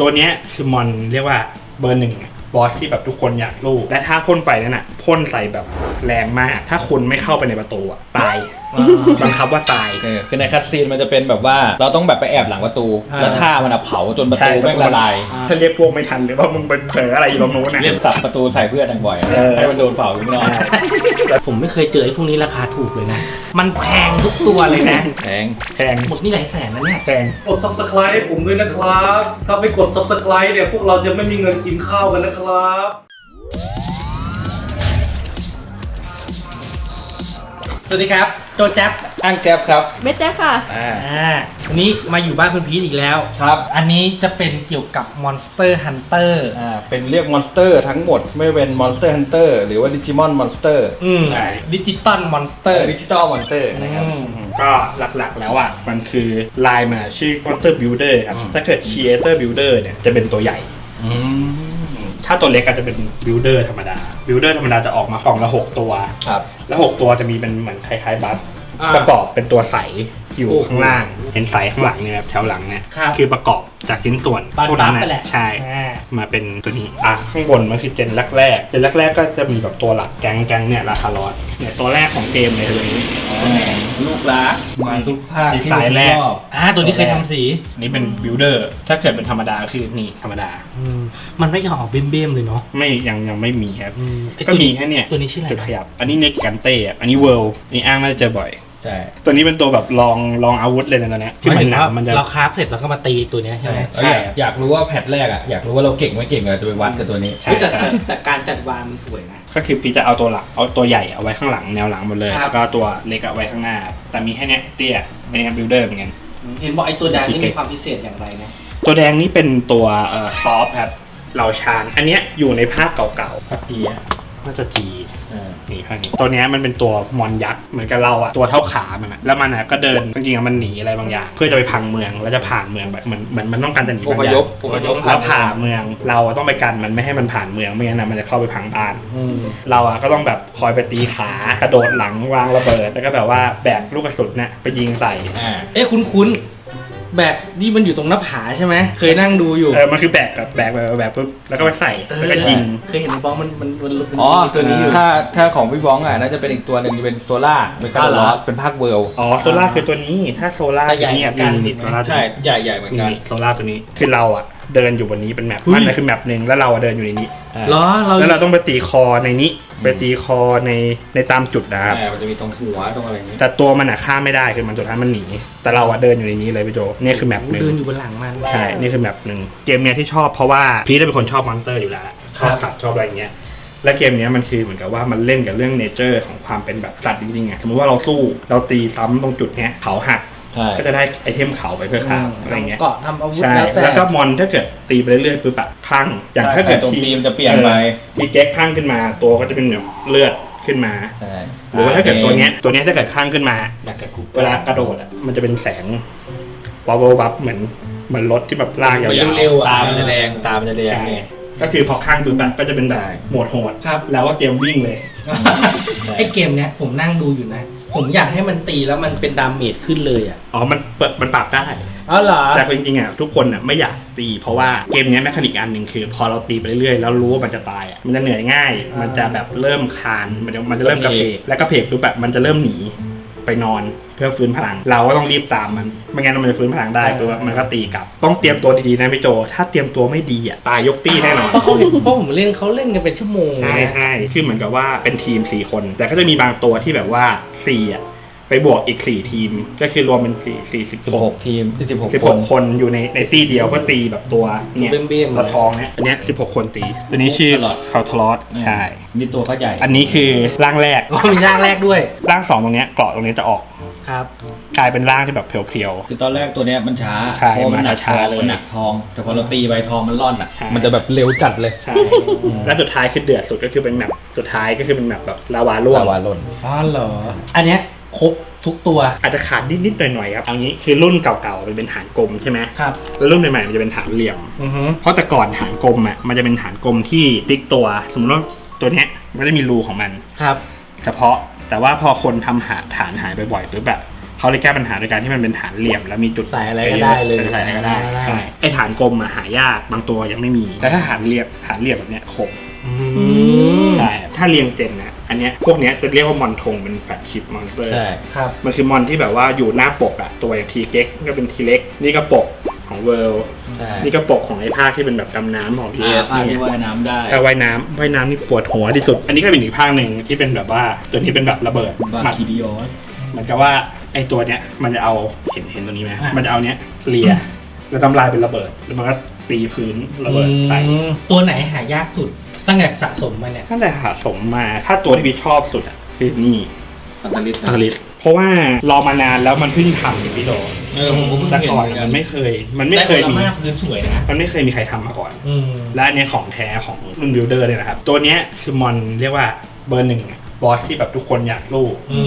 ตัวเนี้ยคือมอนเรียกว่าเบอร์หนึ่งบอสที่แบบทุกคนอยากสู้และถ้าพ่นไฟนั่นอะพ่นใส่แบบแรงมาก ถ้าคุณไม่เข้าไปในประตูอะตาย บังคับว่าตายเออคือในคัสซีนมันจะเป็นแบบว่าเราต้องแบบไปแอบหลังประตูอ่าแล้วท่ามันอะเผาจนประตูแม่งละลาย ถ้าเรียกพวกไม่ทันหรือว่ามึงไปเผลออะไรอยู่ตรงนู้นนะเรียกสับประตูใส่เพื่อนดังบ่อยเออให้มันโดนเผาอยู่ข้างนอกผมไม่เคยเจอไอ้พวกนี้ราคาถูกเลยนะ มันแพงทุกตัวเลยนะ แพง แพง หมดนี่หลายแสนนะเนี่ย แพง กด subscribe ให้ผมด้วยนะครับ ถ้าไม่กด subscribe เนี่ยพวกเราจะไม่มีเงินกินข้าวกันนะครับ วัสดีครับโจแจ๊บอ้างแจ๊บครับเม็ดแจ๊คค่ะ อ่าอ่าวันนี้มาอยู่บ้านคุณพีทอีกแล้ว ครับอันนี้จะเป็นเกี่ยวกับ Monster Hunter อ่าเป็นเรียกมอนสเตอร์ทั้งหมดไม่เป็นมอนสเตอร์ฮันเตอร์หรือว่าดิจิมอนมอนสเตอร์อืมดิจิตอลมอนสเตอร์ดิจิตอลมอนสเตอร์นะครับ ก็หลักๆแล้วอะ มันคือลายมาชื่อ Monster Builder ครับ อืม ถ้าเกิด Creator Builder เนี่ยจะเป็นตัวใหญ่ อืมถ้าตัวเล็กก็จะเป็น Builder ธรรมดา Builder ธรรมดาจะออกมากล่องละหกตัว ครับ แล้วหกตัวจะมีเป็นเหมือนคล้ายๆบัสอ่าประกอบเป็นตัวใส อยู่โอ้โหข้างล่าง เห็นใสข้างหลังเนี่ยแบบแถวหลังเนี่ยครับคือประกอบจากชิ้นส่วนบัสพวกนั้นบัสไปแหละใช่ อ่า มาเป็นตัวนี้อะข้างบนมันคือเจนแรกๆเจนแรกๆก็จะมีแบบตัวหลักแก๊งแก๊งเนี่ยราคาร้อยเนี่ยตัวแรกของเกมเลยตัวนี้ ลูกรักมาทุกภาคดีที่ไซน์แรกชอบ อ่า ตัวนี้เคยทำสี อันนี้เป็นบิลเดอร์ถ้าเกิดเป็นธรรมดาคือนี่ธรรมดา อืมมันไม่ยอมออกเบ้มๆเลยเนาะไม่ยังยังไม่มีครับ อืมไอ้ก็ตัวมีนี้ แค่เนี่ยตัวนี้ชื่ออะไรจุดนะขยับ อันนี้เน็กกันเต้อะอันนี้เวิลด์นี่อ้างน่าจะเจอบ่อย ใช่ ตัวนี้เป็นตัวแบบลองลองอาวุธเลยนะตัวเนี้ยที่หมายมันถึงหนาว่ามันจะเราคราฟเสร็จแล้วก็มาตีตัวเนี้ยใช่ไหมใช่ อยากอยากรู้ว่าแพทแรกอะอยากรู้ว่าเราเก่งไม่เก่งเราจะไปวัดกับตัวนี้ใช่แต่ใช่ แต่การจัดวางมันสวยนะ ก็คือพี่จะเอาตัวหลักเอาตัวใหญ่เอาไว้ข้างหลังแนวหลังหมดเลยครับ แล้วก็ตัวเล็กเอาไว้ข้างหน้า แต่มีแค่เนี้ยเตี้ยเป็นงานบิลเดอร์เหมือนกัน เห็นบอกไอ้ตัวแดงนี่สีเกตมีความพิเศษอย่างไรนะ ตัวแดงนี่เป็นตัวเอ่อซอฟครับเหล่าชานอันเนี้ยอยู่ในภาคเก่าพักดีอะๆ น่าจะจีเออนี่ภาคนี้ตัวเนี้ยมันเป็นตัวมอนยักษ์เหมือนกับเราอะตัวเท่าขามันอะแล้วมันอะก็เดินจริงๆอะมันหนีอะไรบางอย่าง เพื่อจะไปพังเมืองแล้วจะผ่านเมืองแบบเหมือนเหมือนมันต้องการจะหนีอบางพอยย่างพอพยพแล้วผ่าเมือง เราอะต้องไปกันมันไม่ให้มันผ่านเมืองไม่งั้นนะมันจะเข้าไปพังบ้านอืมเราอะก็ต้องแบบคอยไปตีขากระโดดหลังวางระเบิดแล้วก็แบบว่าแบกลูกกระสุนเนี่ยไปยิงใส่อ่าเอ๊ะคุ้นๆ แบบนี่มันอยู่ตรงหน้าผาใช่ไหมเคยนั่งดูอยู่ เออมันคือแบกแบบแบกแบบแบกปุ๊บแล้วก็ไปใส่แล้วก็ยิง เคยเห็นในบล็อกมันมันมันมันอ๋อมีตัวนี้อยู่ ถ้าถ้าของพี่บ้องอะน่าจะเป็นอีกตัวหนึ่งจะเป็นโซล่าเป็นกาอ้าวเหรลออสเป็นภาคเวิลด์อ๋อโซล่าคือตัวนี้ถ้าโซล่าแต่ใหญ่ตัวนี้อะเหมือนกัน มีโซล่าตัวใช่นี้ใหญ่ใหญ่เหมือนกัน นี่โซล่าตัวนี้คือเราอะ เดินอยู่บนนี้เป็นแมปเฮ้ย มันคือแมปหนึ่งแล้วเราอะเดินอยู่ในนี้ เหรอเราแล้วเราต้องไปตีคอในนี้ ไปตีคอในในตามจุดนะครับใช่มันจะมีตรงหัวตรงอะไรอย่างนี้แต่ตัวมันอะฆ่าไม่ได้คือมันสุดท้ายมันหนี แต่เราอะเดินอยู่ในนี้เลยพี่โจนี่คือแมปหนึ่งเดินอยู่บนหลังมัน ใช่นี่คือแมปหนึ่งเกมเนี้ยที่ชอบเพราะว่าพีทเป็นคนชอบมอนสเตอร์อยู่แล้วชอบสัตว์ชอบอะไรอย่างเงี้ยและเกมเนี้ยมันคือเหมือนกับว่ามันเล่นกับเรื่องเนเจอร์ของความเป็นแบบสัตว์จริงๆอะสมมติว่าเราสู้เราตีซ้ำตรงจุดเนี้ยเขาหัก ใช่ก็จะได้ไอเทมเขาไปเพื่อฆ่าอะไรเงี้ยเกาะทำอาวุธใช่แล้วแต่แล้วก็มอนถ้าเกิดตีไปเรื่อยๆปุ๊บแบบคลั่งอย่างถ้าเกิดตรงทีมจะเปลี่ยนไปทีเก๊กคลั่งขึ้นมา ตัวก็จะเป็นแบบเลือดขึ้นมา ใช่หรือว่าถ้าเกิดตัวเนี้ยตัวเนี้ยถ้าเกิดคลั่งขึ้นมา อยากจะกูเวลากระโดดอะมันจะเป็นแสงวับวับวับเหมือนเหมือนรถที่แบบลากยาวๆ เร็วๆอะตามันจะแดงตามันจะแดงใช่ไง ก็คือพอข้างปุ๊บอะก็จะเป็นแบบใช่ โหมดโหดครับ แล้วก็เตรียมวิ่งเลย ไอ้เกมเนี้ยผมนั่งดูอยู่นะ ผมอยากให้มันตีแล้วมันเป็นดาเมจขึ้นเลยอะอ๋อ มันเปิดมันปรับได้ อ๋อเหรอ แต่จริงๆอะทุกคนอะไม่อยากตีเพราะว่าเกมเนี้ยแมคานิกอันหนึ่งคือ พอเราตีไปเรื่อยๆแล้วรู้ว่ามันจะตายอะมันจะเหนื่อยง่ายอ่ามัมันจะแบบเริ่มคลานมันจะมันจะเริ่มกระเพกแล้วกระเพกปุ๊บแบบมันจะเริ่มหนี ไปนอนเพื่อฟื้นพลัง เราก็ต้องรีบตามมันไม่งั้นมันจะฟื้นพลังได้ปุ๊บอะมันก็ตีกลับ ต้องเตรียมตัวดีๆนะพี่โจ ถ้าเตรียมตัวไม่ดีอะตายยกตี้แน่นอนเพราะเขาเพราะผมเล่นเขาเล่นกันเป็นชั่วโมงใช่นะใช่คือเหมือนกับว่าเป็นทีม4คน แต่ก็จะมีบางตัวที่แบบว่า4อะ ไปบวกอีก4ทีม ก็คือรวมเป็น4 4สิบหก16 ทีมที่สิบหกสิบคหน กคนอยู่ในในตีเดียวก็ตีแบบตัวเนี่ยเบ้มๆตัวทองเนี่ยอันเนี้ยสิบหกคนตี ตัวนี้ชื่อคาทลอสใช่นี่ตัวก็ใหญ่อันนี้คือร่างแรกก็มีร่างแรกด้วยร่างสองตรงเนี้ยเกราะตรงนี้จะออกครับ กลายเป็นร่างที่แบบเพียว คือตอนแรกตัวเนี้ยมันช้าใช่เพราะมันหนักมันช้าทองเลยมันหนักทองแต่พอเราตีใบทองมันร่อนอะใช่ มันจะแบบเร็วจัดเลยๆใช่และสุดท้ายคือเดือดสุดก็คือเป็นแบบสุดท้ายก็คือเป็นแบบแบบลาวาร่วงลาวาล่นอ๋อเหรอ อันเนี้ย ครบทุกตัว อาจจะขาดนิดๆหน่อยๆครับเอางี้คือรุ่นเก่าๆมันเป็นฐานกลมใช่ไหมครับแล้วรุ่นใหม่ๆมันจะเป็นฐานเหลี่ยม อือฮึเพราะแต่ก่อนฐานกลมอะมันจะเป็นฐานกลมที่ติ๊กตัว สมมติว่าตัวเนี้ยมันจะมีรูของมันครับ เฉพาะ แต่ว่าพอคนทำหาฐานหายไปบ่อยปุ๊บแบบเขาเลยแก้ปัญหาโดยการที่มันเป็นฐานเหลี่ยม แล้วมีจุดใส่อะไรก็ได้เลยใส่อะไรก็ได้ใช่ไอฐานกลมอะหายากบางตัวยังไม่มี แต่ถ้าฐานเหลี่ยมฐานเหลี่ยมแบบเนี้ยคมอืม ใช่ ถ้าเรียงเจนนะ อันเนี้ยพวกเนี้ยจะเรียกว่ามอนทงเป็นแฟลกชิปมอนสเตอร์ ใช่ ครับ มันคือมอนที่แบบว่าอยู่หน้าปกอะตัวอย่างทีเก็กก็เป็นทีเล็ก นี่ก็ปกของเวิลด์ใช่นี่ก็ปกของไอ้ภาคที่เป็นแบบดำน้ำของอ่า PS ภาคนี่ที่ว่ายน้ำได้แต่ว่ายน้ำว่ายน้ำนี่ปวดหัวที่สุด อันนี้ก็เป็นอีกภาคหนึ่งที่เป็นแบบว่าตัวนี้เป็นแบบระเบิดบาหมัด คิดิโอส เหมือนกับว่าไอ้ตัวเนี้ยมันจะเอาเห็นเห็นตัวนี้ไหมอะ มันจะเอาเนี้ยเลียแล้วทำลายเป็นระเบิด แล้วมันก็ตีพื้นระเบิดใส่ อืมตัวไหนหายากสุด ตั้งแต่สะสมมาเนี่ยตั้งแต่สะสมมาถ้าตัวที่พี่ชอบสุดอะคือนี่ฟันตาลิส อัลลิสเพราะว่ารอมานานแล้วมันเพิ่งทำอย่างพี่โดเออผมก็เพิ่งแต่เห็นก่อนเหมือนกัมันนไม่เคย มันไม่แต่เคยโอมีลามาพื้นสวยนะมันไม่เคยมีใครทำมาก่อน อืมและอันเนี้ยของแท้ของรุ่นบิลเดอร์เนี่ยนะครับ ตัวเนี้ยคือมอนเรียกว่าเบอร์หนึ่งอะ บอสที่แบบทุกคนอยากสู้อื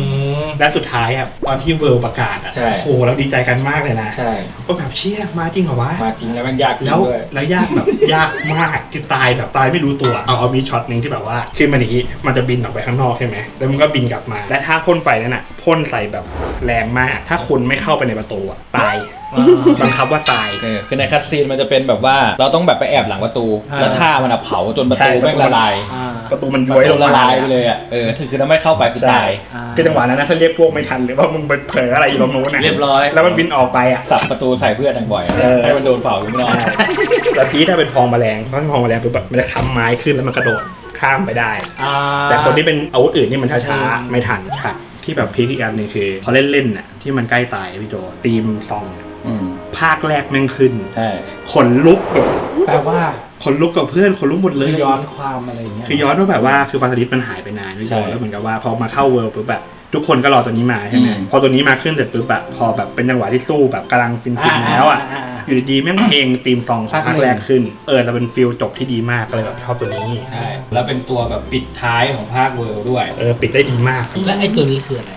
ม และสุดท้ายครับตอนที่เวิลด์ประกาศอะใช่ โอ้โหเราดีใจกันมากเลยนะใช่ ก็แบบเชี่ยมาจริงเหรอวะ มาจริงแล้วมันยากจริงแล้วด้วย แล้วยากแบบ ยากมากคือตายแบบตายไม่รู้ตัว เอาเอามีช็อตหนึ่งที่แบบว่าขึ้นมาอย่างนี้มันจะบินออกไปข้างนอกใช่ไหมแล้วมันก็บินกลับมา และถ้าพ่นไฟนั่นน่ะพ่นใส่แบบแรงมาก ถ้าคุณไม่เข้าไปในประตูอะตายอ่าบังคับว่าตาย เออคือในคัตซีนมันจะเป็นแบบว่าเราต้องแบบไปแอบหลังประตู อ่า แล้วท่ามันอะเผาจนประใช่ตูแม่งละลาย อ่า ประตูมันปย้วยระลตูงละมาลายไปเลยอะเออคือถ้าไม่เข้าไปคือใช่ตายอ่าคือจังหวะนั้นนะถ้าเรียกพวกไม่ทันหรือว่ามึงไปเผลออะไรอยู่ตรงนู้นนะเรียบร้อยแล้วมันบินออกไปอะสับประตูใส่เพื่อนดังบ่อยอะเออให้มันโดนเผาอยู่ไม่ได้แล้วพีถ้าเป็นพองแมลงเพราะพองแมลงปุ๊บแบบมันจะค้ำไม้ขึ้นแล้วมันกระโดดข้ามไปได้อ่าแต่คนที่เป็นอาวุธอื่นนี่มันช้าอืมๆไม่ทันฉากที่แบบพีคอีกอันหนึ่งคือพอเล่นๆน่ะที่มันใกล้ตายพี่โจตีมซองอืมภาคแรกแม่งขึ้นใช่ขนลุกแบบแปลว่า ขนลุกกับเพื่อนขนลุกหมดเลยคือย้อนความอะไรอย่างเงี้ย คือย้อนว่าแบบว่าคือฟาสลิสมันหายไปนานพี่โจแล้วเหมือนกับว่าพอมาเข้าเวิลด์ปุ๊บแบบ ทุกคนก็รอตัวนี้มาใช่ไหมพอตัวนี้มาขึ้นเสร็จปุ๊บแบบพอแบบเป็นจังหวะที่สู้แบบกำลังฟินๆแล้วอะาอยู่ดีๆแม่งเพลงตีมซองของภาคแรกขึ้น เออแต่เป็นฟิลจบที่ดีมากก็เลยแบบชอบตัวนี้ใช่ แล้วเป็นตัวแบบปิดท้ายของภาคเวิลด์ด้วย เออปิดได้ดีมาก แล้วไอ้ตัวนี้คืออะไร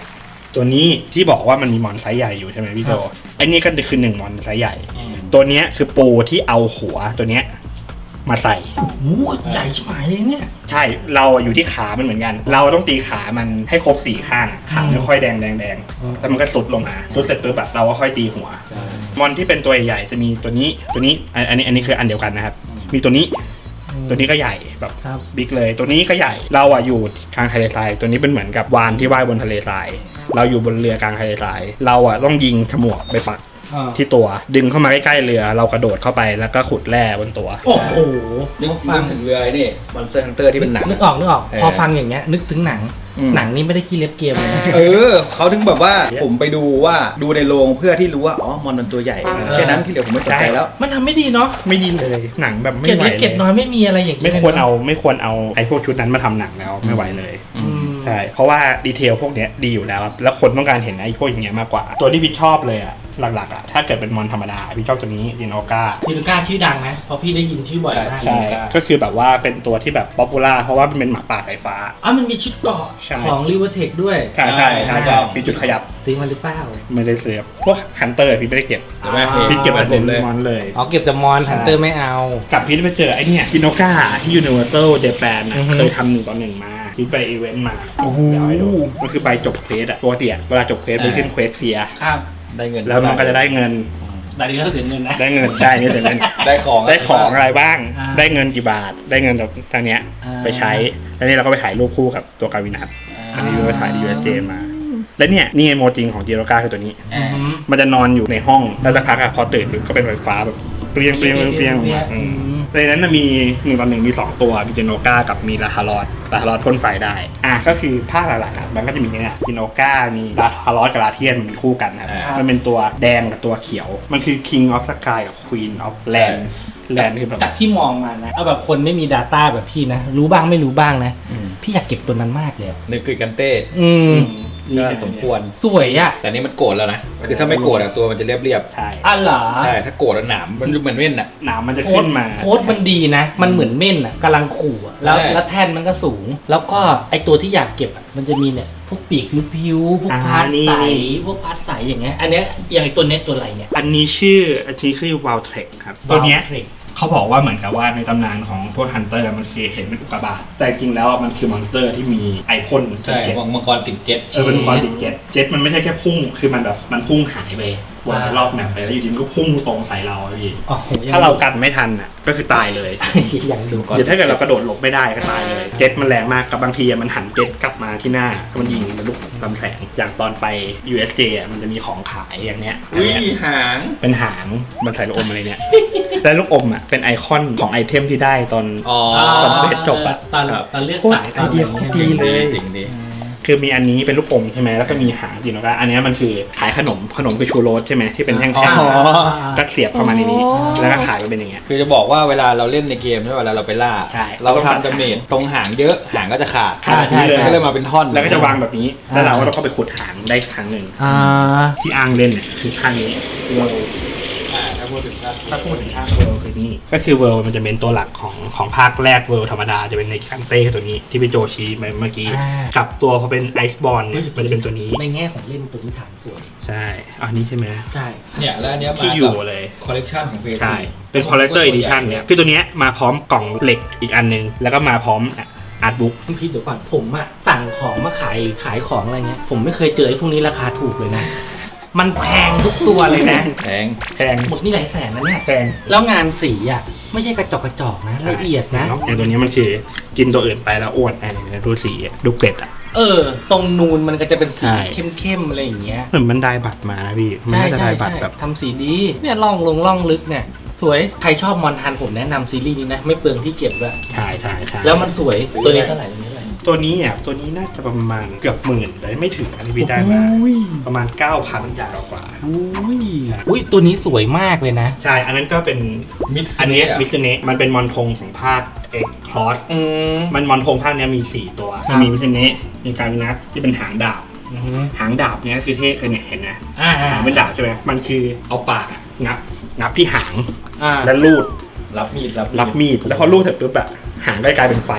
ตัวนี้ที่บอกว่ามันมีมอนไซส์ใหญ่อยู่ใช่ไหมพี่โจครับไอ้นี่ก็คือหนึ่งมอนไซส์ใหญ่ ตัวเนี้ยคือปูที่เอาหัวตัวเนี้ย มาใส่โอ้โหใหญ่ชิบหายเลยเนี่ย ใช่เราอะอยู่ที่ขามันเหมือนกัน เราต้องตีขามันให้ครบสี่ข้างอะขาไม่ค่อยแดงแดงแดงอืม แล้วมันก็สุดลงมาสุดเสร็จปุ๊บแบบเราก็ค่อยตีหัวมอนที่เป็นตัวใหญ่ๆจะมีตัวนี้ตัวนี้อันอันนี้อันนี้คืออันเดียวกันนะครับ มีตัวนี้ตัวนี้ก็ใหญ่แบบครับ บิ๊กเลย ตัวนี้ก็ใหญ่เราอะอยู่กลางทะเลทรายตัวนี้เป็นเหมือนกับวานที่ว่ายบนทะเลทรายเราอยู่บนเรือกลางทะเลทราย เราอะต้องยิงฉมวกไปปักอ่า ที่ตัวดึงเข้ามาใกล้ๆเรือ เรากระโดดเข้าไปแล้วก็ขุดแร่บนตัว โอ้โหนึกฟัฟังงถึงเรือไอ้นี่มอนสเตอร์ฮันเตอร์ที่เป็นหนัง นึกออกนึกออกเออพอฟังอย่างเงี้ย นึกถึงหนังอืมหนังนี่ไม่ได้ขี้เล็บเกมเลยนะ เออเขาถึงแบบว่าผมไปดูว่าดูในโรงเพื่อที่รู้ว่า อ๋อมอนมันตัวใหญ่แค่นั้นที่เหลือผมไม่สนใจแล้ว มันทำไม่ดีเนาะ ไม่ดีเลยหนังแบบไม่เก็บไหวเล็กเลเก็บน้อยยไม่มีอะไรอย่างไม่งี้ควรลยนะเอาไม่ควรเอาไอ้พวกชุดนั้นมาทำหนังแล้วไม่ไหวเลย อืมใช่ เพราะว่าดีเทลพวกเนี้ยดีอยู่แล้วครับแล้วคนต้องการเห็นไอ้พวกอย่างเงี้ยมากกว่า ตัวที่พี่ชอบเลยอะหลักๆอะถ้าเกิดเป็นมอนธรรมดาพี่ชอบตัวนี้ดินโอกาทีลูก้าชื่อดังนะเพราะพี่ได้ยินชื่อบ่อยมากใช่ใช่ ก็คือแบบว่าเป็นตัวที่แบบป๊อปปูล่าเพราะว่ามันเป็นหมาป่าสายฟ้าอ๋อมันมีชุดเกราะใช่ของริเวอร์เทคด้วยใช่ใช่ใช่อ่าใช่มีจุดขยับซื้อมาหรือเปล่าไม่ได้เสียบพวกฮันเตอร์พี่ไม่ได้เก็บเดี๋ยวแม่อ่าพี่เก็บมัมานผเป็นมเลยมอนเลยอ๋อเก็บแต่มอนใช่ฮันเตอร์ไม่เอากับพี่ไปเจอไอ้เนี่ยกินโนกาที่ Universal Japan นะอือฮึเคยทำหนึ่งต่อหนึ่งมา พี่ไปอีเวนต์มาโอ้โหเดี๋ยวให้ดูมันคือใบจบเควสอะปกติอะเวลาจบเควสไปอ่าขึ้นเควสเคลียร์ครับได้เงินแล้วมันก็จะได้เงินแต่ดีก็เสียเงินนะ ได้เงินใช่นี่เสร็จเงินได้ของได้ของอะไรบ้าง อ่าได้เงินกี่บาท ได้เงินจากทางเนี้ยอ่า ไปใช้แล้วนี่เราก็ไปถ่ายรูปคู่กับตัวกาวินัทอันนี้เราไปถ่ายดีเอเจมา แล้วเนี่ยนี่ไงโมจริงของจีโรกาคือตัวนี้ อ่าอืมมันจะนอนอยู่ในห้องแล้วสักพักอะพอตื่นปุ๊บก็เป็นไฟฟ้าแบบเปรี้ยงเปรี้ยงเปรี้ยงเปรี้ยงออกมาอืม ในนั้นน่ะมีหนึ่งต่อหนึ่งมีสองตัวมีเจโนกากับมีลาฮารอดลาฮารอดพ่นไฟได้ อะก็คือภาคหลักๆอะมันก็จะมีเนี่ยเจโนกามีลาฮารอดกับลาเทียนมันเป็นคู่กันนะครับอ่ามัมันเป็นตัวแดงกับตัวเขียว มันคือ King of Sky กับ Queen of Land Land คือแบบจากที่มองมานะ เอาแบบคนไม่มี Data แบบพี่นะ รู้บ้างไม่รู้บ้างนะอืมพี่อยากเก็บตัวนั้นมากเลยอะนึกคือกันเต้อืม ก็สมควร สวยอะแต่นี่มันโกรธแล้วนะ คือถ้าไม่โกรธอะตัวมันจะเรียบเรียบใช่อะเหรอๆใช่ ถ้าโกรธอะหนามมันเหมือนเม่นอะหนามมันจะโค้ขึ้ดนมา โค้ดมันดีนะ มันเหมือนเม่นอะกำลังขู่อะแล้วใช่ แล้วแท่นมันก็สูง แล้วก็ไอตัวที่อยากเก็บอะมันจะมีเนี่ยพวกปีกพิวๆพวกอ่าพาร์ทนี่ ใสพวกพาร์ทใสอย่างเงี้ยอันเนี้ยอย่างไอตัวเนี้ยตัวอะไรเนี่ยอันนี้ชื่ออันนี้คือ w o w t r e k ครับ ตัวเนี้ย Valtrex เขาบอกว่าเหมือนกับว่าในตำนานของพวกฮันเตอร์มันคือเห็นเป็นอุกกาบาตแต่จริงแล้วมันคือมอนสเตอร์ที่มีไอพ่นใช่เจ็ตมังกรติดเจ็ตเออเป็นความติดเจ็ตเจ็ตมันไม่ใช่แค่พุ่งคือมันแบบมันพุ่งหายไป วนไปรอบแมปไปแล้วอยู่ดีมันก็พุ่งตรงใส่เราอะพี่อ๋อผมยังถ้าเรากันไม่ทันอะก็คือตายเลยยังดูก่อน เดี๋ยวถ้าเกิดเรากระโดดหลบไม่ได้ก็ตายเลย เจ็ตมันแรงมากกับบางทีอะมันหันเจ็ตกลับมาที่หน้าก็มันยิงมันลูกลำแสงอย่างตอนไป USJ อะมันจะมีของขายอย่างเนี้ยอันอุ้ยเนี้ยหาง เป็นหางมันใส่ลูกอมอะไรเนี่ยแล้วลูกอมอะเป็นไอคอนของไอเทมที่ได้ตอน อ๋อ ตอนเพชรจบอะตอนตอนเลือกโคตรสายตอนไอเดียโคตรดี เลย จริงดิ คือมีอันนี้เป็นลูกอมใช่ไหมแล้วก็มีหางจริงแล้วก็อันเนี้ยมันคือขายขนมขนมคือชูโรสใช่ไหมที่เป็นแท่งอ๋อ ๆก็เสียบเข้ามาในนี้แล้วก็ขายมาเป็นอย่างเงี้ย คือจะบอกว่าเวลาเราเล่นในเกมใช่ไหมเวลาเราไปล่า ใช่เราทำดาเมจตรงหางเยอะหางก็จะขาดขาดใช่ใช่ก็เลยมาเป็นท่อนแล้วก็จะวางแบบนี้แล้วเราก็ต้องเข้าไปขุดหางได้ครั้งหนึ่ง อ่าที่อ้างเล่นเนี่ยคือข้างนี้เวิลอ่าถ้า พูดถึงก็ถ้าพูดถึงภาคเวิลคือนี่ก็คือเวิลมันจะเป็นตัวหลักของของภาคแรกเวิลธรรมดาจะเป็นในคันเต้ตัวนี้ที่พี่โจชี้ไปเมื่อกี้อ่ากับตัวพอเป็นไอซ์บอลเนี่ยมันจะเป็นตัวนี้ในแง่ของเล่นตัวนี้ฐานส่วนใช่อันนี้ใช่ไหมใช่เนี่ยแล้วอันเนี้ยมาที่อยู่กับเลย คอลเลกชันของเฟซใช่เป็น collector edition เนี่ยคือตัวเนี้ยมาพร้อมกล่องเหล็กอีกอันหนึงแล้วก็มาพร้อมอาร์ตบุ๊กคุณพีทเดี๋ยวก่อนผมอะสั่งของมาขายหรือขายของอะไรเงี้ยผมไม่เคยเจอไอ้พวกนี้ราคาถูกเลยนะ มันแพงทุกตัวเลยนะ แพงแพงหมดนี่หลายแสนนะเนี่ย แพงแล้วงานสีอะไม่ใช่กระจอกกระจอกนะละเอียดนะ อย่างตัวเนี้ยมันคือกินตัวอื่นไปแล้วอ้วนอันนี้ดูสีอะดูเป็ดอะเออ ตรงนูนมันก็จะเป็นสีใช่เข้มๆอะไรอย่างเงี้ยเหมือนมันได้บัตรมานะพี่มันใช่น่าจะใช่ได้บัตรใช่แบบทำสีดีเนี่ยล่องลงล่องลึกเนี่ยสวย ใครชอบมอนทันผมแนะนำซีรีส์นี้นะ ไม่เปลืองที่เก็บด้วยใช่ใช่ใช่แล้วมันสวยตัวนี้เท่าไหร่ตัวนี้เท่าไหร่ ตัวนี้อะตัวนี้น่าจะประมาณเกือบหมื่นแต่ไม่ถึงอันนี้พี่ได้มาประมาณ 9,000อย่างกว่าอุ้ยอุ้ยตัวนี้สวยมากเลยนะ ใช่ อันนั้นก็เป็นมิดอันเนี้มิสเนะมันเป็นมอนทงของภาคเอ็กคลอสอืมมันมอนทงภาคเนี้ยมี 4 ตัวครับมีมิสเนะมีการนักที่เป็นหางดาบอืมหางดาบเนี้ยคือเท่คือเนี่ยเห็นนะอ่าหางเป็นดาบใช่ไหมมันคือเอาปากอะงับงับที่หางอ่าแล้วลูดรับมีดรับรับมีดแล้วพอลูดเสร็จปุ๊บอะหางได้กลายเป็นไฟ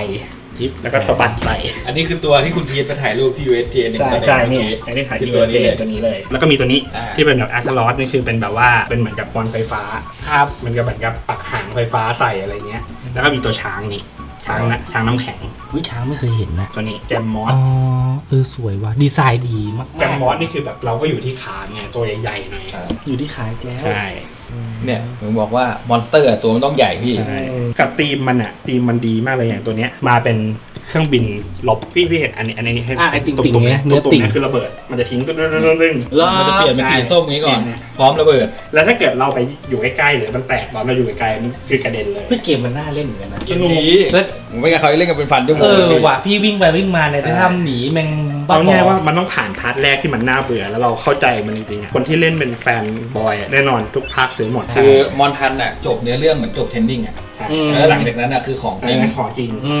จิ๊บแล้วก็สะบัดใส่อันนี้คือตัวที่คุณพีทไปถ่ายรูปที่ USJ หนึ่งใช่ตอนใช่เมื่นี่อกี้ อันนี้ถ่ายที่คือตัวนี้เลยตัวนี้เลย แล้วก็มีตัวนี้อ่า ที่เป็นแบบแอสลอสนี่คือเป็นแบบว่าเป็นเหมือนกับบอลไฟฟ้า ครับ มันก็เหมือนกับปักหางไฟฟ้าใส่อะไรเงี้ย แล้วก็มีตัวช้างนี่ ช้างนะช้างน้ำแข็ง วิช้างไม่เคยเห็นนะ ตัวนี้แกมมอส อ๋อเออสวยว่ะ ดีไซน์ดีมากๆแกมมอสนี่คือแบบเราก็อยู่ที่ขาไงตัวใหญ่ๆหน่อย อยู่ที่ขายแล้ว ใช่ เนี่ยผมบอกว่ามอนสเตอร์ตัวมันต้องใหญ่พี่ ใช่กับธีมมันอะธีมมันดีมากเลยอย่างตัวเนี้ย มาเป็น เครื่องบินลบพี่พี่เห็นอันนี้อันนี้ให้อะไอ้ติ่งๆตุ่มๆเนี่ยตุ่มๆเนื้อติ่ง เนี่ยคือระเบิด มันจะทิ้งตึ้งๆๆๆแล้วมันจะเปลี่ยนเป็นสีส้มนี้ก่อนเนี่ยพร้อมระเบิดๆแล้วถ้าเกิดเราไปอยู่ใกล้ๆหรือมันแตกตอนเราอยู่ใกล้ๆมันคือกระเด็นเลยเฮ้ยเกมมันน่าเล่นเหมือนกันนะสนุก แล้วผมไม่งั้นเขาเล่นกันเป็นฟันชั่วโมเองอว่ะพี่วิ่งไปวิ่งมาเนี่ยถ้าทำหนีแมงบ้าเอาบง่ายอว่ามันต้องผ่านพาร์ทแรกที่มันน่าเบื่อแล้วเราเข้าใจมันจริงๆอะคนที่เล่นเป็นแฟนบอยอะแน่นอนทุกภาคซื้อหมด คือมอนทันอะจบเนื้อเรื่องเหมือนจบเทนนิ่งอะใช่ อืม แล้วหลังจากนั้นอะคือของอันจริงนี้ของจริง อื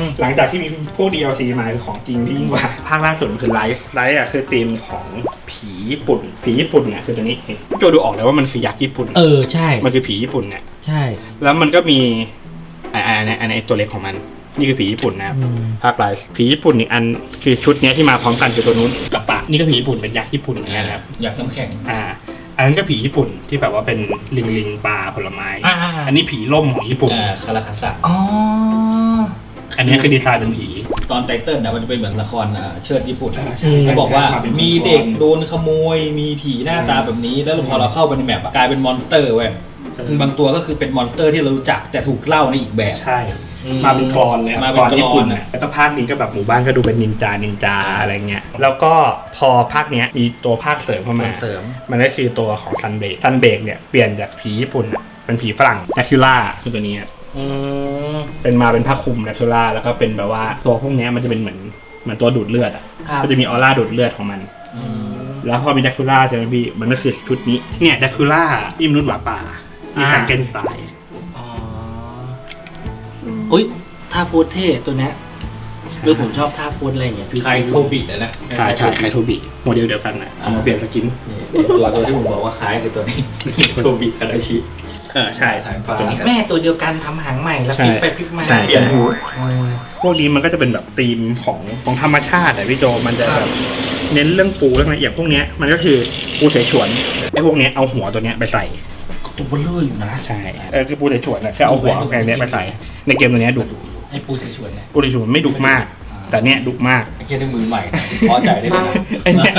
ม หลังจากที่มีพวก DLC มาคือของจริงที่ยิ่งกว่า ภาคล่าสุดมันคือไลฟ์ไลฟ์อะคือธีมของผีญี่ปุ่น ผีญี่ปุ่นเนี่ยคือตัวนี้โจดูออกเลยว่ามันคือยักษ์ญี่ปุ่น เออใช่ มันคือผีญี่ปุ่นเนี่ย ใช่แล้วมันก็มีอ่าอันนี้อันนี้ตัวเล็กของมัน นี่คือผีญี่ปุ่นนะครับ อืมภาคไลฟ์ผีญี่ปุ่นอีกอันคือชุดเนี้ยที่มาพร้อมกันคือตัวนู้นกับปากนี่ก็ผีญี่ปุ่นเป็นยักษ์ญี่ปุ่นเหมือนกันนะครับ อยากน้ำแข็งอ่า อันนั้นก็ผีญี่ปุ่นที่แบบว่าเป็นลิงลิงปลาผลไม้ อ่าอันนี้ผีล่มของญี่ปุ่น อ่าคาราคาสะอ๋อ อันนี้คือดีไซน์เป็นผี ตอนไตเติ้ลนะมันจะเป็นเหมือนละครอ่าเชิดญี่ปุ่นใช่เขาบอกว่ามาเป็นมีเด็กโดนขโมย มีผีหน้าตาแบบนี้ แล้วพอเราเข้าไปในแมปอะกลายเป็นมอนสเตอร์เว้ยบางตัวก็คือเป็นมอนสเตอร์ที่เรารู้จักแต่ถูกเล่าในอีกแบบ ใช่ มาเป็นกรอนเลยมาเป็นกลอนญี่ปุ่นนะแล้วก็ภาคนี้ก็แบบหมู่บ้านก็ดูเป็นนินจานินจาอะไรเงี้ยแล้วก็พอภาคเนี้ยมีตัวภาคเสริมเข้ามาเสริม มันก็คือตัวของซันเบกซันเบกเนี่ยเปลี่ยนจากผีญี่ปุ่นอะเป็นผีฝรั่งแดคิล่าคือตัวนี้อะอืมเป็นมาเป็นผ้าคลุมแดคิล่าแล้วก็เป็นแบบว่าตัวพวกเนี้ยมันจะเป็นเหมือนเหมือนตัวดูดเลือดอะครับมันจะมีออร่าดูดเลือดของมันอืมแล้วพอมีแดคิล่าใช่ไหมพี่มันก็คือชุดนี้เนี่ยแดคิล่าอิมนุษย์หมาป่ามีแฟรงเกนสไตน์ อ๋ออุ้ยท่าโพสเท่ตัวเนี้ยหรือผมชอบท่าโพสอะไรอย่างเงี้ยพี่ใครโทบินะนะใช่ใช่ไคโทบิโมเดลเดียวกันนะเอามาเปลี่ยนสกินนี่ตัวตัวที่ผมบอกว่าคล้ายคือตัวนี้ โทบิคาดาชิเออใช่ สายฟ้าตัวนี้ครับแม่ตัวเดียวกันทำหางใหม่แล้วใช่ฟิกไปฟิกมาใช่ เปลี่ยนหูอืม พวกนี้มันก็จะเป็นแบบธีมของของธรรมชาติแต่พี่โจมันจะแบบเน้นเรื่องปูเรื่องอะไรอย่างพวกเนี้ยมันก็คือปูเสฉวนไอ้พวกเนี้ยเอาหัวตัวเนี้ยไปใส่ ตัวเบลออยู่นะใช่เออคือปูเสฉวนอะแค่เอาหัวแกงเนี้ยไปใส่ในเกมตัวเนี้ยดุไอ้ปูเสฉวนเนี่ยปูเสฉวนไม่ดุมาก แต่เนี้ยดุมาก ไอ้แค่ได้มือใหม่นะพอใจได้เลยนะไอ้เนี่ย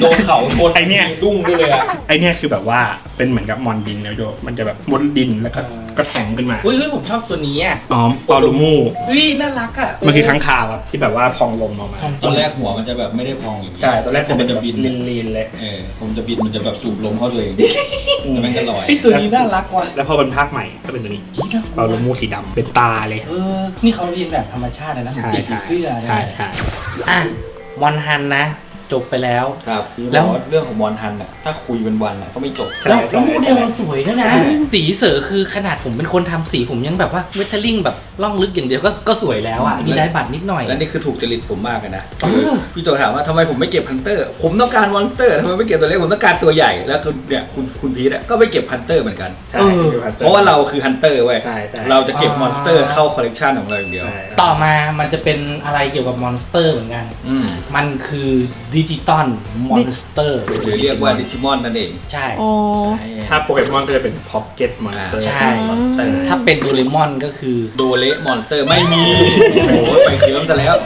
โดนเขาโดนไอ้เนี่ย ดุ้งได้เลยอะไอเนี่ยคือแบบว่าเป็นเหมือนกับมอนดินนะโจมันจะแบบมุดดินแล้วก็ก็แทงขึ้นมาอุ้ยเฮ้ยผมชอบตัวนี้อะอ๋อปอลูมูเฮ้ยน่ารักอะมันคือค้างคาวครับที่แบบว่าพองลมออกมาตอนแรกหัวมันจะแบบไม่ได้พองอย่างนี้ใช่ตอนแรกแต่มันจะบินลีนๆเลย เออผมจะบินมันจะแบบสูบลมเข้าตัวเองแต่มันก็ลอย ไอ้ตัวนี้น่ารักว่ะแล้วพอเป็นภาคใหม่ก็เป็นตัวนี้ปอลูมูสีดำเป็นตาเลย เออ นี่เขาเรียนแบบธรรมชาติเลยนะเหมือนใช่ ปีกผีใช่เสื้อนะใช่ใช่อะมอนฮันนะ จบไปแล้ว ครับแล้แล้ว วเรื่องของมอนทันอะถ้าคุยเป็นวันอะก็ไม่จบ ใช่แล้วแล้วใช่โมเดลมันสวยด้วยนะ ใช่ สีเสือคือขนาดผมเป็นคนทำสีผมยังแบบว่าเวทเทอร์ลิงแบบล่องลึกอย่างเดียวก็ก็สวยแล้วอะมีได้บัตรนิดหน่อย และนี่คือถูกจริตผมมากเลยนะเออ พี่โจถามว่าทำไมผมไม่เก็บฮันเตอร์ ผมต้องการมอนสเตอร์ทำไมไม่เก็บตัวเล็กผมต้องการตัวใหญ่แล้วคุณเนี่ยคุณคุณพีทอะก็ไปเก็บฮันเตอร์เหมือนกัน ใช่เออดูคบเพราะว่าเราคือฮันเตอร์เว้ยใช่ใช่เราจะเก็บอ่ามมอนสเตอร์เข้าคอลเลกชันของเราอย่างเดียว ใช่ ต่อมามันจะเป็นอะไรเกี่ยวกับมอนสเตอร์เหมือนกัน อืม มันคือดิจิตอลมอนสเตอร์หรือเรียกว่าดิจิมอนนั่นเอง ใช่อ๋อถ้าโปเกมอนก็จะเป็นพ็อกเก็ตมอนสเตอร์ใช่อืมถ้าเป็นโดเรมอนก็คือ โดเลมอนสเตอร์ไม่มี โอ้โหไปเคิร์มซะแล้ว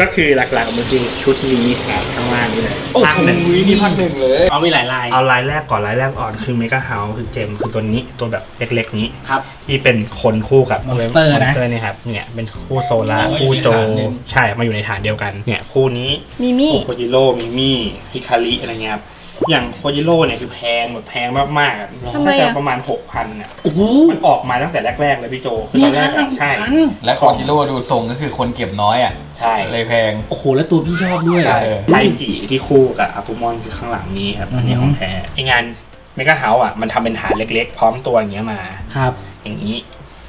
ก็คือหลักๆมันคือชุดนี้ครับข้างล่างนี่เลยโอ้ภาคโหหนึ่งนี่ภาคหนึ่งเลย เอามีหลายลาย เอาลายแรกก่อนลายแรกอ่อนคือเมกาเฮาคือเจมคือตัวนี้ตัวแบบเล็กๆนี้ครับ ที่เป็นคนคู่กับ Monster นะ Monster เนี่ยครับเนี่ยเป็นคู่โซล่าอ๋อคู่โจอยู่ในฐานหนึ่งใช่มาอยู่ในฐานเดียวกันเนี่ยคู่นี้มิมี่โคจิโร่มิมี่ฮิคาริอะไรเงี้ยครับ อย่างโคจิโร่เนี่ยคือแพงแบบแพงมากๆอะทำไมอะน่าจะประมาณหกพันเนี่ยโอ้โหมันออกมาตั้งแต่แรกๆเลยพี่โจคือตอนแรกอะใช่และคอนจิโร่ดูทรงก็คือคนเก็บน้อยอะใช่เลยแพง โอ้โห แล้วตัวพี่ชอบด้วย ใช่อะไทจิที่คู่กับอากุมอนคือข้างหลังนี้ครับอันนี้อือฮึของแท้ไองานเมกาเฮาอะมันทำเป็นฐานเล็กๆ พร้อมตัวอย่างเงี้ยมา ครับ อย่างนี้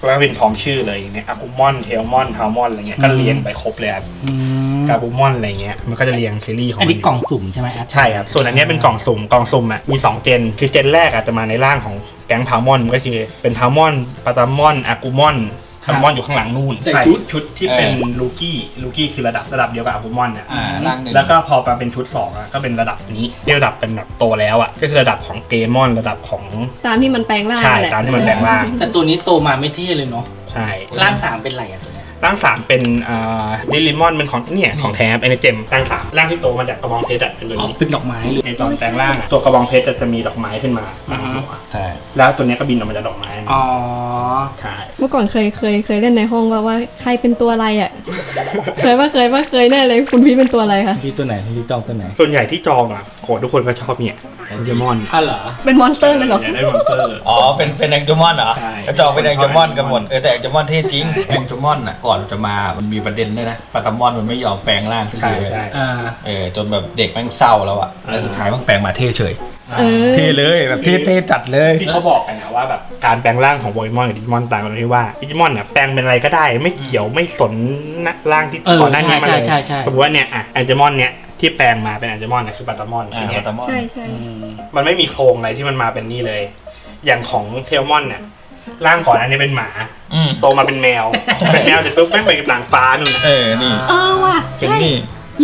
ก็เป็นพร้อมชื่อเลยอย่างเงี้ยอากุมอนเทลมอนทาวมอนอะไรเงี้ยก็อืมเรียงไปครบเลยครับ อืม กาบูมอนอะไรเงี้ยมันก็จะเรียงซีรีส์ของอันมันนี้ยู่ กล่องสุ่มใช่ไหมแอดใช่ครับ ส่วนอันเนี้ยเป็นกล่องสุ่ม กล่องสุ่มอะ มี 2 เจน คือเจนแรกอาจจะมาในร่างของแก๊งพาวมอนก็คือเป็นพาวมอนปาตามอนอากูมอนพาวมอนอยู่ข้างหลังนู่นแต่ใส่ชุดชุดที่เป็นลูกี้ลูกี้คือระดับระดับเดียวกับอากูมอนอะ อ่าร่างหนึ่ง แล้วก็พอมาเป็นชุด2อะก็เป็นระดับนี้ที่ระดับเป็นแบบโตแล้วอะ ก็คือระดับของเกมอนระดับของตามที่มันแปลงร่างใช่แหละ ตามที่มันแปลงร่างแต่ตัวนี้โตมาไม่เท่เลยเนาะใช่ ร่างสามเป็นไรอะตัวเนี้ย ร่างสามเป็นอ่าดิลิมอนเป็นของเนี่ยของแท้เอเนเจมร่างสามร่างที่โตมาจากกระบองเพชรอะเป็นตัวอ๋อนี้เป็นดอกไม้เลยในตอนแปลงร่างอะตัวกระบองเพชรจะมีดอกไม้ขึ้นมาอ่าฮะหัวใช่แล้วตัวเนี้ยก็บินออกมาจากดอกไม้อ๋อใช่เมื่อก่อนเคยเคยเคยเล่นในห้องว่าว่าใครเป็นตัวอะไรอะเคยว่าเคยว่าเคยแน่เลยคุณพี่เป็นตัวอะไรคะพี่ตัวไหนพี่จองตัวไหน ส่วนใหญ่ที่จองอะโหทุกคนก็ชอบเนี่ยแองเจมอนอะเหรอเป็นมอนสเตอร์เลยเหรออยากได้มอนสเตอร์อ๋อเป็นเป็นแองเจมอนเหรอใช่กระจอกเป็นแองเจมอนกันหมดเออแต่แองเจมอนเท่จริงแองเจมอนอะก่อนจะมามันมีประเด็นด้วยนะปาตามอนมันไม่ยอมแปลงร่างสักใช่ทีเลยใช่ อ่า เออจนแบบเด็กแม่งเศร้าแล้วอะแล้วสุดท้ายมันแปลงมาเท่เฉย เออ เท่เลยแบบเท่เท่จัดเลย ที่เขาบอกกันนะว่าแบบการแปลงร่างของโปเกมอนกับดิจิมอนต่างกันตรงที่ว่าดิจิมอนเนี่ยแปลงเป็นอะไรก็ได้ ไม่เกี่ยวไม่สนนะร่างที่เออก่อนหน้านี้มาเลยใช่ใช่ใช่สมมติว่าเนี่ยอะแองเจมอนเนี่ยที่แปลงมาเป็นแองเจมอนนะคือปาตามอนอ่าทีเนี้ปายตามอนใช่ใช่อืมมันไม่มีโครงอะไรที่มันมาเป็นนี่เลย อย่างของเทลมอนเนี่ย ร่างก่อนอันนี้เป็นหมา อืมโตมาเป็นแมว เป็นแมวเสร็จปุ๊บแม่งไปกับหลังฟ้านู่นน่ะเออ นี่เออว่ะเป็นใช่ นี่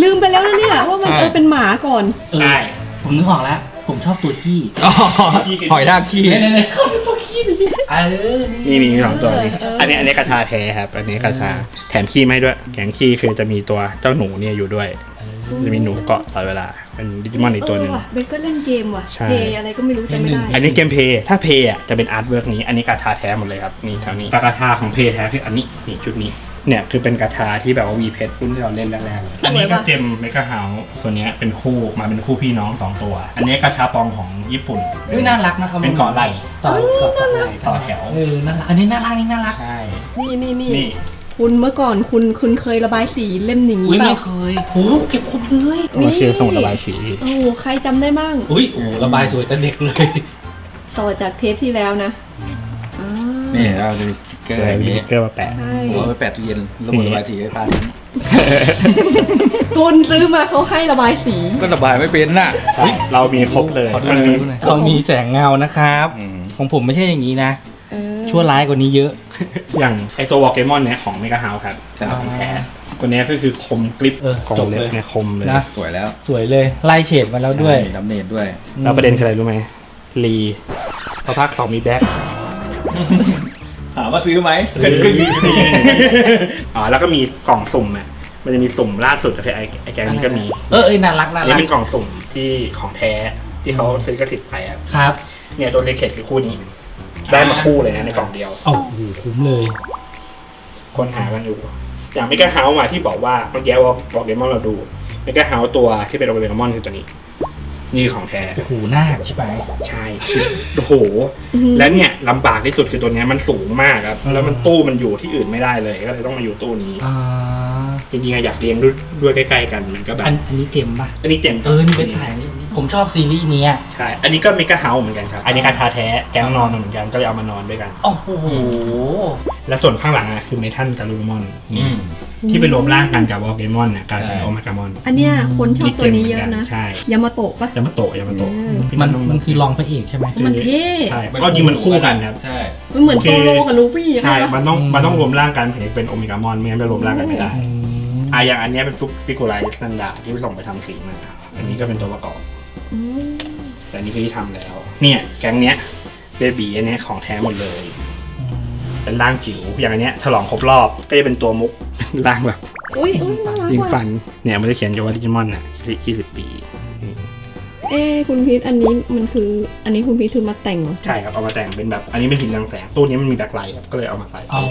ลืมไปแล้วนะเนี่ยว่ามันใช่เออเป็นหมาก่อน เออผมนึกออกแล้ว ผมชอบตัวขี้อ๋อหอยทากขี้เนี่ยเนี่ยเขาเป็นตัวขี้ดิพี่เออนี่มีสองตัวนี้เออเอออั อันนี้อันนี้กระทาแท้ครับ อันนี้กระทาแถมขี้ไม่ด้วยแถมขี้คือจะมีตัวเจ้าหนูเนี่ยอยู่ด้วย จะมีหนูเกาะตลอดเวลา เป็นดิจิมอนอีกตัวหนึ่งเออว่ะเบนก็เล่นเกมว่ะใช่เพย์อะไรก็ไม่รู้จำไม่ได้ อันนี้เกมเพย์ถ้าเพย์อะจะเป็นอาร์ตเวิร์กนี้ อันนี้กระทาแท้หมดเลยครับนี่แถวนี้แต่กระทาของเพย์แท้คืออันนี้นี่ชุดนี้เนี่ยคือเป็นกระทาที่แบบว่าวีเพชรรุ่นที่เราเล่นแรกๆเลยอันนี้ก็เจมเมกาเฮาตัวเนี้ยเป็นคู่มาเป็นคู่พี่น้องสองตัว อันนี้กระทาปองของญี่ปุ่นเฮ้ยน่ารักนะเขาเป็นเกาะไหล่ ต่อเกาะเกาะไหล่ต่อแถว เออน่ารักอันนี้น่ารักนี่น่ารัก ใช่ นี่นี่นี่นี่ คุณเมื่อก่อนคุณคุณเคยระบายสีเล่มอย่างอุ้ยนี้เปไม่ล่าเคยโอ้เก็บครบเลยมันคือสมุดระบายสีโอ้โหใครจำได้บ้างอุ้ยโอ้ระบายสวยแต่เด็กเลยต่อจากเทปที่แล้วนะอ่านี่เราจะมีสติ๊กเกอร์เจออย่างมีนี้สติ๊กเกอร์มาแปะ ใช่ ผมเอาไปแปะตู้เย็นระบบระบายสีไฟฟ้าทิ้งคุณซื้อมาเขาให้ระบายสี ก็ระบายไม่เป็นน่ะใช่เรามีครบเลยขอดูหน่อยขอดูหน่อย เขามีแสงเงานะครับของผมไม่ใช่อย่างนี้นะเออ ชั่วร้ายกว่านี้เยอะ อย่างไอตัววอลเกมอนเนี่ยของเมกาเฮาครับใช่ของแท้ตัวเนี้ยก็คือคมกริปเออของจบเลยเล็บเนี่ยคมเลยนะ สวยแล้ว สวยเลย ไล่เฉดมาแล้วด้วยมีดัมเนตด้วย แล้วประเด็นคืออะไรรู้ไหมลีเพราะภาคสองมีแบ็คถามว่าซื้อไหมก็ก็ยืนดีอ๋อแล้วก็มีกล่องสุ่มอะมันจะมีสุ่มล่าสุดกับไอไอแกงนี้ก็มี เออเอ้ยน่ารักน่าอันรันี้กเป็นกล่องสุ่มที่ของแท้ที่เขาซื้อกระสิทธิ์ไปอะครับ เนี่ยตัวเซเคทคือคู่นี้ ได้มาคู่เลยนะในกล่องเดียวโอ้โหคุ้มเลยคนหากันอยู่ อย่างเมกาเฮามาที่บอกว่าเมื่อกี้วอลวอลเกมอนเราดูเมกาเฮาตัวที่เป็นโอเกมอนคือตัวนี้ นี่คือของแท้โอ้โหหน้าใช่ไหมใช่โอ้โห และเนี่ยลำบากที่สุดคือตัวเนี้ยมันสูงมากครับอืมแล้วมันตู้มันอยู่ที่อื่นไม่ได้เลยก็เลยต้องมาอยู่ตู้นี้อ่าจริงๆอะอยากเลี้ยงด้วยด้วยใกล้ๆกันมันก็แบบอันอันนี้เจมป่ะอันนี้เจ๋งเออนี่เป็นถ่ายนี่ ผมชอบซีรีส์เนี้ยใช่ อันนี้ก็เมกาเฮาเหมือนกันครับ อันนี้ราคาแท้แก๊งนอนมาเหมือนกันก็เลยเอามานอนด้วยกัน โอ้โห และส่วนข้างหลังอะคือเมทัลกับลูมอนอืนี่มที่ไปรวมร่างกันกับวอลเกมอนเนี่ยกลายเป็นใช่ โอมากามอนอันเนี้ยคนชอบตัวนี้เยอะนะ ใช่ยามาโตะปะ ยามาโตะยามาโตะอืม ที่มันต้องมันคือรองพระเอกใช่ไหม มันเท่ ใช่ก็จริงมันคู่กันครับ ใช่ มันเหมือนโซโลกับลูฟี่ใช่ ใช่ปะมันต้องอืม มันต้องรวมร่างกันถึงจะเป็นโอเมกามอนไม่งั้นไปรวมร่างกันไม่ได้อืมอะอย่างอันเนี้ยเป็นฟุกฟิกูไลซ์นันดาที่ไปส่งไปทำสีมาอันนี้ก็เป็นตัวประกอบอืม แต่อันนี้คือที่ทำแล้ว เนี่ย แก๊งเนี้ยเบบีอันเนี้ยของแท้หมดเลย เป็นร่างจิ๋วอย่างอันเนี้ยฉลองครบรอบก็จะเป็นตัวมุก ร่างแบบอุ้ยอุ้ยน่ารักยิงว่ะฟันเนี่ยมันจะเขียนอยู่ว่าดิจิมอนอะยี่สิบปีเอ้คุณพีทอันนี้มันคือ อันนี้คุณพีทถือมาแต่งเหรอ ใช่ครับเอามาแต่งเป็นแบบอันนี้เป็นหินเรืองแสงตู้นี้มันมีแบ็คไลท์ครับก็เลยเอามาใส่เอา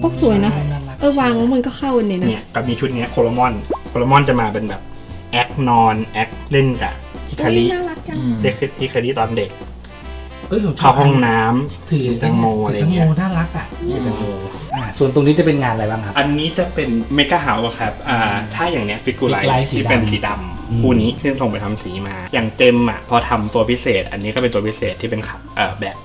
โอ้สวยนะน่ารักเออวางแล้วมันก็เข้ากันนี่นะ เนี่ยกับมีชุดเนี้ยโคโลมอนโคโลมอนจะมาเป็นแบบ แอคนอน แอคเล่นกับ ฮิคาริอุ๊ยน่ารักจังเด็กฮิคาริตอนเด็ก เอ้ยผมชบเข้าห้องน้ำ ถือแตงโมอะไรถืแตงเงี้โมยน่ารักอะถือแตงโมอ่าส่วนตรงนี้จะเป็นงานอะไรบ้างครับ อันนี้จะเป็นเมกาเฮาส์ครับ อ่า ถ้าอย่างเนี้ยฟิกูไล Figurine สีที่ดำเป็นสีดอืมำคู่นี้ที่ส่งไปทำสีมา อย่างเจมอะ พอทำตัวพิเศษ อันนี้ก็เป็นตัวพิเศษที่เป็นขับเอ่อแบบ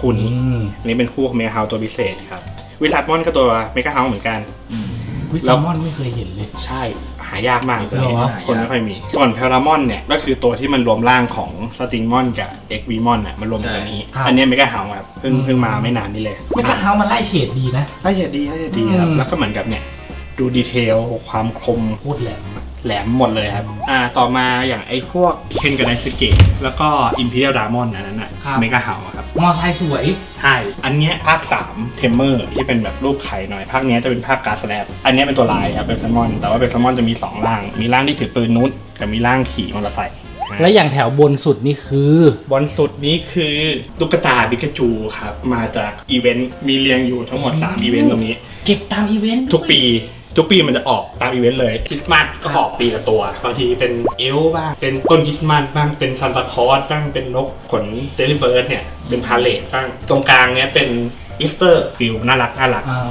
คู่นี้ อืมอันนี้เป็นคู่ของเมกาเฮาส์ตัวพิเศษครับ วิลาดมอนก็ตัวเมกาเฮาส์เหมือนกันอืมวิซมอนไม่เคยเห็นเลย ใช่หายากมากตัวนี้เหรอคนไม่ค่อยมี ส่วนเพลามอนเนี่ยก็คือตัวที่มันรวมร่างของสติงมอนกับเอ็กวีมอนอะมันรวมกันตัวนี้อันนี้เมกาเฮาส์ครับเพิ่งเพิ่งมาไม่นานนี้เลยไม่กระเท้ามันไล่เฉดดีนะละเอียดดีละเอียดดีครับอืม แล้วก็เหมือนกับเนี่ยดูดีเทลความคม โคตรแหลมอะ แหลมหมดเลยครับ อ่า ต่อมาอย่างไอ้พวกเคนกับไนสเกตแล้วก็อิมพีเรียลดามอนอันนั้นอะเมกาเฮาครับ มอไซค์สวย ใช่ อันเนี้ยภาค3เทมเมอร์ที่เป็นแบบรูปไข่หน่อยภาคเนี้ยจะเป็นภาคการสแลบอันเนี้ยเป็นตัวลายครับเป็นแซลมอน แต่ว่าเป็นแซลมอนจะมี2ร่าง มีร่างที่ถือปืนนุชกับมีร่างขี่มอเตอร์ไซค์และอย่างแถวบนสุดนี่คือบนสุดนี้คือตุ๊กตาบิกาจูครับ มาจากอีเวนต์มีเรียงอยู่ทั้งหมด3อีเวนต์ตรงนี้ เก็บตามอีเวนต์ทุกปี ทุกปีมันจะออกตามอีเวนต์เลยคริสต์มาสก็ออกปีละตัว บางทีเป็นเอลฟ์บ้าง เป็นต้นคริสต์มาสบ้าง เป็นซานตาคลอสบ้าง เป็นนกขนเดลิเบิร์ดเนี่ย เป็นพาเลทบ้าง ตรงกลางเนี้ยเป็นอีสเตอร์ฟิลน่ารักน่ารัก อ่า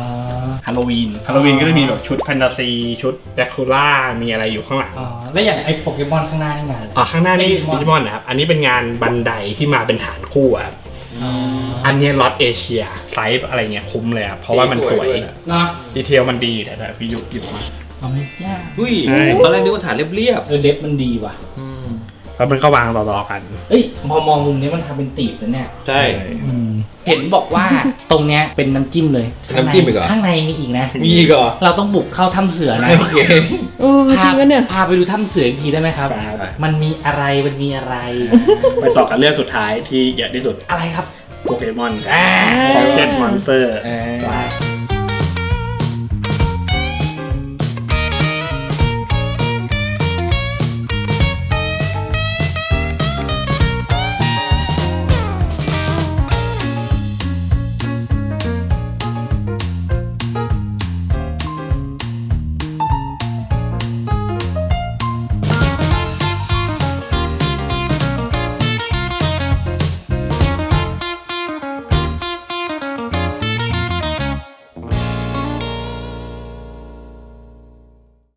ฮาโลวีน ฮาโลวีนก็จะมีแบบชุดแฟนตาซี ชุดแดคูล่า มีอะไรอยู่ข้างหลังอ่าแล้วอย่างไอ้โปเกมอนข้างหน้านี่ไงานอะไรอ๋อข้างหน้านี่ดิจิมอน ดิจิมอนนะครับ อันนี้เป็นงานบันไดที่มาเป็นฐานคู่อะครับ อ่าอันเนี้ล็อตเอเชียไซส์อะไรเงี้ยคุ้มเลยครับเพราะว่ามันสวยเนาะดีเทลมันดีแต่แต่พี่ยุบหยิบมาเอาไม่ยากอุ้ยใช่ ตอนแรกนึกว่าฐานเรียบเออเด็บมันดีว่ะๆอืมแล้วมันก็วางต่อๆกัน เอ้ยพอมองมุมนี้มันทำเป็นตีบนะเนี่ยใช่ เห็นบอกว่าตรงเนี้ยเป็นน้ำจิ้มเลยเป็นน้ำจิ้มอีกเหรอ ข้างในมีอีกนะ มีอีกเหรอเราต้องบุกเข้าถ้ำเสือนะโอเคโอ้ จริงก็เนี่ย พาไปดูถ้ำเสืออีกทีได้ไหมครับครับมันมีอะไร มันมีอะไร ไปต่อกันเรื่องสุดท้ายที่เยอะที่สุดอะไรครับ โปเกมอนอ่าเจ็ดมอนสเตอร์เออ